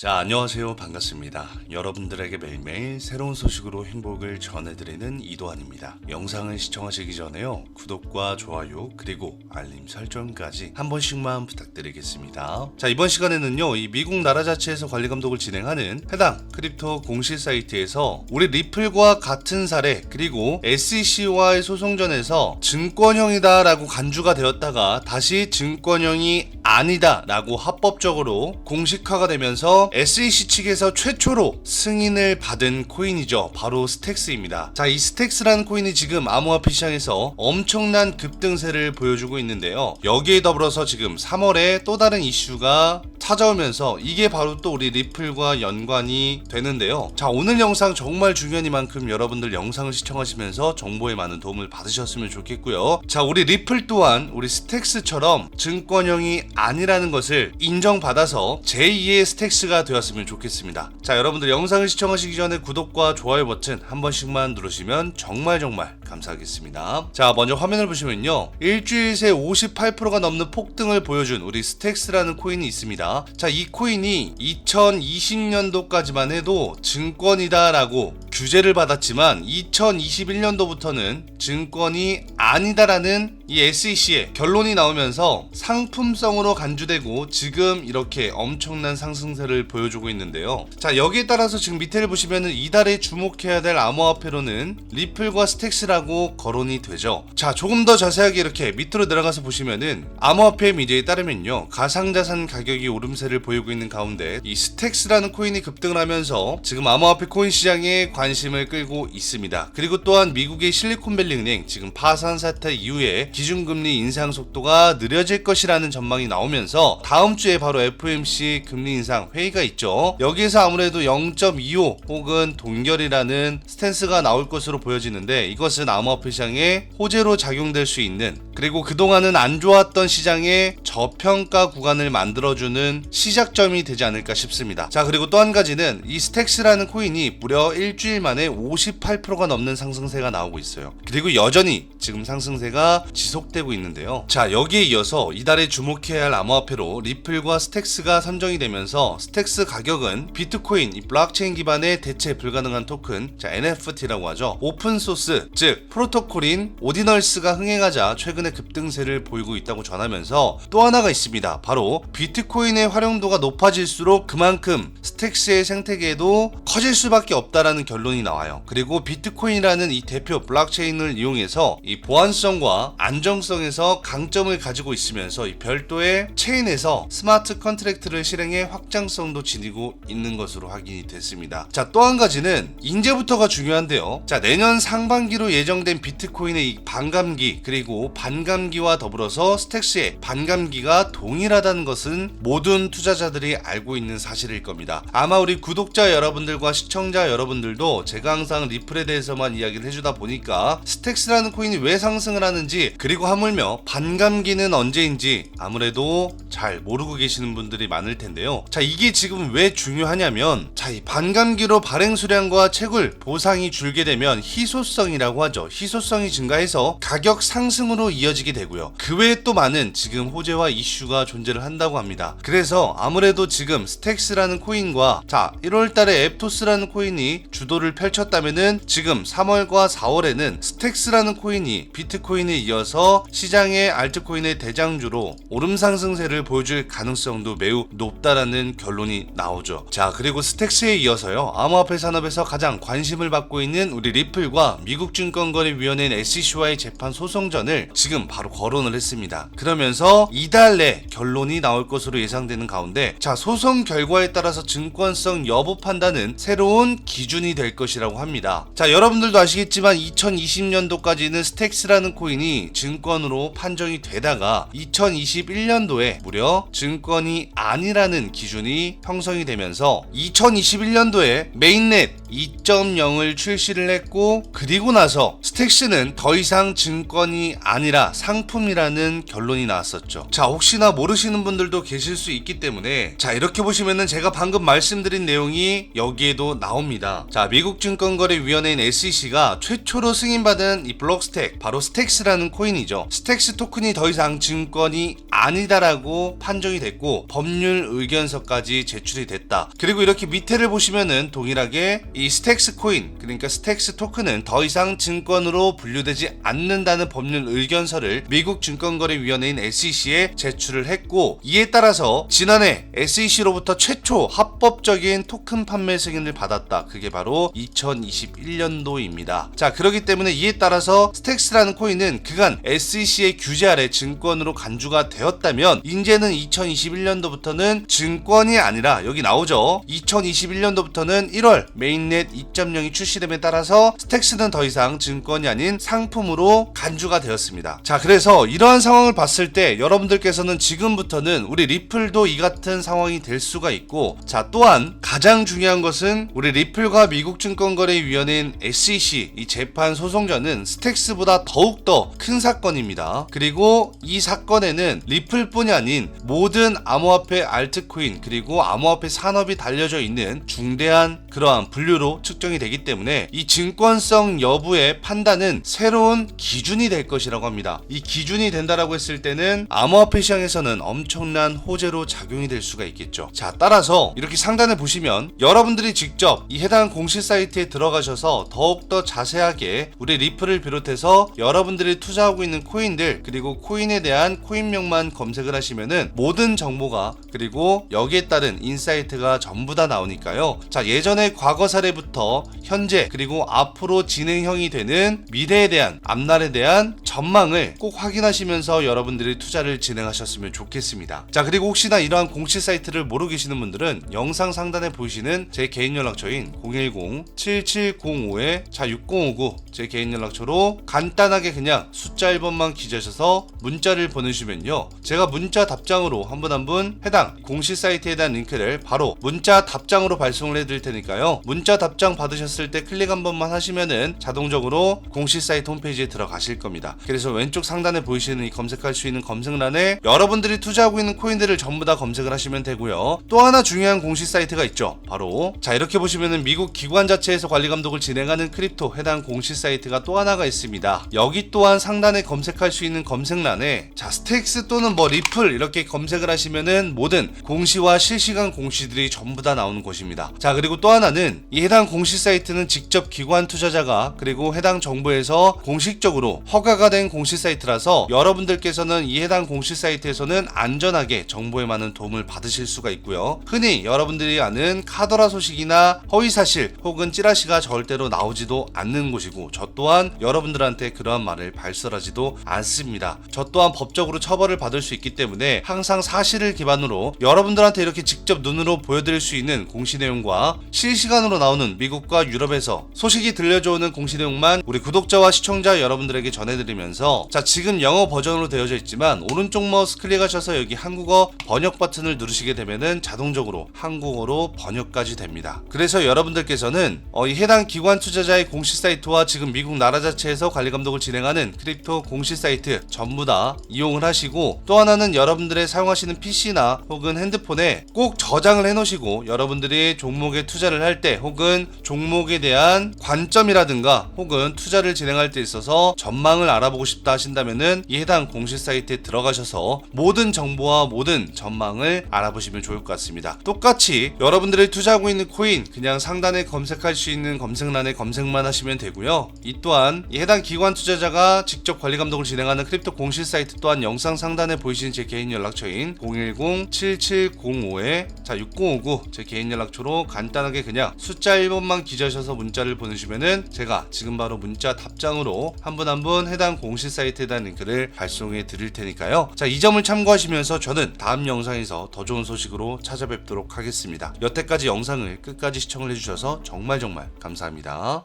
자, 안녕하세요. 반갑습니다. 여러분들에게 매일매일 새로운 소식으로 행복을 전해드리는 이도환입니다. 영상을 시청하시기 전에요. 구독과 좋아요, 그리고 알림 설정까지 한 번씩만 부탁드리겠습니다. 자, 이번 시간에는요, 이 미국 나라 자체에서 관리 감독을 진행하는 해당 크립토 공시 사이트에서 우리 리플과 같은 사례, 그리고 SEC와의 소송전에서 증권형이다라고 간주가 되었다가 다시 증권형이 아니다라고 합법적으로 공식화가 되면서 SEC 측에서 최초로 승인을 받은 코인이죠. 바로 스택스입니다. 자, 이 스택스라는 코인이 지금 암호화폐 시장에서 엄청난 급등세를 보여주고 있는데요. 여기에 더불어서 지금 3월에 또 다른 이슈가 찾아오면서 이게 바로 또 우리 리플과 연관이 되는데요. 자, 오늘 영상 정말 중요한 이만큼 여러분들 영상을 시청하시면서 정보에 많은 도움을 받으셨으면 좋겠고요. 자, 우리 리플 또한 우리 스택스처럼 증권형이 아니라는 것을 인정받아서 제2의 스택스가 되었으면 좋겠습니다. 자, 여러분들 영상을 시청하시기 전에 구독과 좋아요 버튼 한 번씩만 누르시면 정말 정말 감사하겠습니다. 자, 먼저 화면을 보시면요. 일주일 새 58%가 넘는 폭등을 보여준 우리 스택스라는 코인이 있습니다. 자, 이 코인이 2020년도까지만 해도 증권이다라고 규제를 받았지만 2021년도부터는 증권이 아니다라는 이 SEC의 결론이 나오면서 상품성으로 간주되고 지금 이렇게 엄청난 상승세를 보여주고 있는데요. 자, 여기에 따라서 지금 밑에를 보시면은 이달에 주목해야 될 암호화폐로는 리플과 스택스라고 거론이 되죠. 자, 조금 더 자세하게 이렇게 밑으로 내려가서 보시면은 암호화폐 미디어에 따르면요. 가상자산 가격이 오름세를 보이고 있는 가운데 이 스택스라는 코인이 급등을 하면서 지금 암호화폐 코인 시장에 관심을 끌고 있습니다. 그리고 또한 미국의 실리콘밸리 은행 지금 파산 사태 이후에 기준금리 인상 속도가 느려질 것이라는 전망이 나오면서 다음 주에 바로 FOMC 금리 인상 회의가 있죠. 여기에서 아무래도 0.25 혹은 동결이라는 스탠스가 나올 것으로 보여지는데 이것은 암호화폐 시장에 호재로 작용될 수 있는 그리고 그동안은 안 좋았던 시장의 저평가 구간을 만들어주는 시작점이 되지 않을까 싶습니다. 자 그리고 또 한 가지는 이 스택스라는 코인이 무려 일주일 만에 58%가 넘는 상승세가 나오고 있어요. 그리고 여전히 지금 상승세가 지속되고 있는데요. 자 여기에 이어서 이달에 주목해야 할 암호화폐로 리플과 스택스가 선정이 되면서 스택스 가격은 비트코인 이 블록체인 기반의 대체 불가능한 토큰 자 NFT라고 하죠. 오픈 소스 즉 프로토콜인 오디널스가 흥행하자 최근에 급등세를 보이고 있다고 전하면서 또 하나가 있습니다. 바로 비트코인의 활용도가 높아질수록 그만큼 스택스의 생태계도 커질 수밖에 없다라는 결론이 나와요. 그리고 비트코인이라는 이 대표 블록체인을 이용해서 이 보안성과 안정성에서 강점을 가지고 있으면서 이 별도의 체인에서 스마트 컨트랙트를 실행해 확장성도 지니고 있는 것으로 확인이 됐습니다. 자, 또 한 가지는 인제부터가 중요한데요. 자, 내년 상반기로 예정된 비트코인의 이 반감기 그리고 반 감기와 더불어서 스택스의 반감기가 동일하다는 것은 모든 투자자들이 알고 있는 사실일 겁니다. 아마 우리 구독자 여러분들과 시청자 여러분들도 제가 항상 리플에 대해서만 이야기를 해주다 보니까 스택스라는 코인이 왜 상승을 하는지 그리고 하물며 반감기는 언제인지 아무래도 잘 모르고 계시는 분들이 많을 텐데요. 자 이게 지금 왜 중요하냐면 자 이 반감기로 발행 수량과 채굴 보상이 줄게 되면 희소성이라고 하죠. 희소성이 증가해서 가격 상승으로 이어지게 되고요. 그 외에 또 많은 지금 호재와 이슈가 존재를 한다고 합니다. 그래서 아무래도 지금 스택스라는 코인과 자 1월달에 앱토스라는 코인이 주도를 펼쳤다면은 지금 3월과 4월에는 스택스라는 코인이 비트코인에 이어서 시장의 알트코인의 대장주로 오름 상승세를 보여줄 가능성도 매우 높다라는 결론이 나오죠. 자 그리고 스택스에 이어서요 암호화폐 산업에서 가장 관심을 받고 있는 우리 리플과 미국 증권거래위원회인 SEC와의 재판 소송전을 지금 바로 거론을 했습니다. 그러면서 이달 내 결론이 나올 것으로 예상되는 가운데 자 소송 결과에 따라서 증권성 여부 판단은 새로운 기준이 될 것이라고 합니다. 자 여러분들도 아시겠지만 2020년도까지는 스택스라는 코인이 증권으로 판정이 되다가 2021년도에 무려 증권이 아니라는 기준이 형성이 되면서 2021년도에 메인넷 2.0을 출시를 했고 그리고 나서 스택스는 더 이상 증권이 아니라 상품이라는 결론이 나왔었죠. 자 혹시나 모르시는 분들도 계실 수 있기 때문에 자 이렇게 보시면은 제가 방금 말씀드린 내용이 여기에도 나옵니다. 자 미국 증권거래위원회인 SEC가 최초로 승인받은 이 블록스택 바로 스택스라는 코인이죠. 스택스 토큰이 더 이상 증권이 아니다라고 판정이 됐고 법률 의견서까지 제출이 됐다. 그리고 이렇게 밑에를 보시면은 동일하게 이 스택스 코인 그러니까 스택스 토큰은 더 이상 증권으로 분류되지 않는다는 법률 의견서를 미국 증권거래위원회인 SEC에 제출을 했고 이에 따라서 지난해 SEC로부터 최초 합법적인 토큰 판매 승인을 받았다. 그게 바로 2021년도입니다. 자 그렇기 때문에 이에 따라서 스택스라는 코인은 그간 SEC의 규제 아래 증권으로 간주가 되었다면 이제는 2021년도부터는 증권이 아니라 여기 나오죠. 2021년도부터는 1월 메인 넷 2.0이 출시됨에 따라서 스택스는 더 이상 증권이 아닌 상품으로 간주가 되었습니다. 자, 그래서 이러한 상황을 봤을 때 여러분들께서는 지금부터는 우리 리플도 이 같은 상황이 될 수가 있고, 자, 또한 가장 중요한 것은 우리 리플과 미국 증권거래위원회인 SEC 이 재판 소송전은 스택스보다 더욱더 큰 사건입니다. 그리고 이 사건에는 리플뿐이 아닌 모든 암호화폐 알트코인 그리고 암호화폐 산업이 달려져 있는 중대한 그러한 분류 로 측정이 되기 때문에 이 증권성 여부의 판단은 새로운 기준이 될 것이라고 합니다. 이 기준이 된다라고 했을 때는 암호화폐 시장에서는 엄청난 호재로 작용이 될 수가 있겠죠. 자, 따라서 이렇게 상단에 보시면 여러분들이 직접 이 해당 공시 사이트에 들어가셔서 더욱더 자세하게 우리 리플을 비롯해서 여러분들이 투자하고 있는 코인들 그리고 코인에 대한 코인명만 검색을 하시면은 모든 정보가 그리고 여기에 따른 인사이트가 전부 다 나오니까요. 자, 예전의 과거 사례 부터 현재 그리고 앞으로 진행형이 되는 미래에 대한 앞날에 대한 전망을 꼭 확인하시면서 여러분들이 투자를 진행하셨으면 좋겠습니다. 자, 그리고 혹시나 이러한 공시 사이트를 모르고 계시는 분들은 영상 상단에 보이시는 제 개인 연락처인 010-7705에 자 6059 제 개인 연락처로 간단하게 그냥 숫자 1번만 기재하셔서 문자를 보내주시면요. 제가 문자 답장으로 한 분 한 분 해당 공시 사이트에 대한 링크를 바로 문자 답장으로 발송을 해드릴 테니까요. 문자 답장 받으셨을 때 클릭 한 번만 하시면은 자동적으로 공시 사이트 홈페이지에 들어가실 겁니다. 그래서 왼쪽 상단에 보이시는 이 검색할 수 있는 검색란에 여러분들이 투자하고 있는 코인들을 전부 다 검색을 하시면 되고요. 또 하나 중요한 공시 사이트가 있죠. 바로 자 이렇게 보시면은 미국 기관 자체에서 관리 감독을 진행하는 크립토 해당 공시 사이트가 또 하나가 있습니다. 여기 또한 상단에 검색할 수 있는 검색란에 자 스택스 또는 뭐 리플 이렇게 검색을 하시면은 모든 공시와 실시간 공시들이 전부 다 나오는 곳입니다. 자 그리고 또 하나는 이 해당 공시 사이트는 직접 기관 투자자가 그리고 해당 정부에서 공식적으로 허가가 된 공시 사이트라서 여러분들께서는 이 해당 공시 사이트에서는 안전하게 정보에 많은 도움을 받으실 수가 있고요. 흔히 여러분들이 아는 카더라 소식이나 허위 사실 혹은 찌라시가 절대로 나오지도 않는 곳이고 저 또한 여러분들한테 그러한 말을 발설하지도 않습니다. 저 또한 법적으로 처벌을 받을 수 있기 때문에 항상 사실을 기반으로 여러분들한테 이렇게 직접 눈으로 보여드릴 수 있는 공시 내용과 실시간으로 나오는 미국과 유럽에서 소식이 들려줘오는 공시 내용만 우리 구독자와 시청자 여러분들에게 전해드리면 서 자 지금 영어 버전으로 되어져 있지만 오른쪽 마우스 클릭하셔서 여기 한국어 번역 버튼을 누르시게 되면은 자동적으로 한국어로 번역까지 됩니다. 그래서 여러분들께서는 어, 이 해당 기관 투자자의 공시 사이트와 지금 미국 나라 자체에서 관리 감독을 진행하는 크립토 공시 사이트 전부 다 이용을 하시고 또 하나는 여러분들의 사용하시는 PC나 혹은 핸드폰에 꼭 저장을 해 놓으시고 여러분들이 종목에 투자를 할 때 혹은 종목에 대한 관점이라든가 혹은 투자를 진행할 때 있어서 전망을 알아 보고 싶다 하신다면은 이 해당 공시 사이트에 들어가셔서 모든 정보와 모든 전망을 알아보시면 좋을 것 같습니다. 똑같이 여러분들이 투자하고 있는 코인 그냥 상단에 검색할 수 있는 검색란에 검색만 하시면 되고요. 이 또한 이 해당 기관 투자자가 직접 관리 감독을 진행하는 크립토 공시 사이트 또한 영상 상단에 보이시는 제 개인 연락처인 010-7705에 자 6059 제 개인 연락처로 간단하게 그냥 숫자 1번만 기재하셔서 문자를 보내주시면은 제가 지금 바로 문자 답장으로 한 분 한 분 해당 공식 사이트에 대한 링크를 발송해 드릴 테니까요. 자, 이 점을 참고하시면서 저는 다음 영상에서 더 좋은 소식으로 찾아뵙도록 하겠습니다. 여태까지 영상을 끝까지 시청해 주셔서 정말 정말 감사합니다.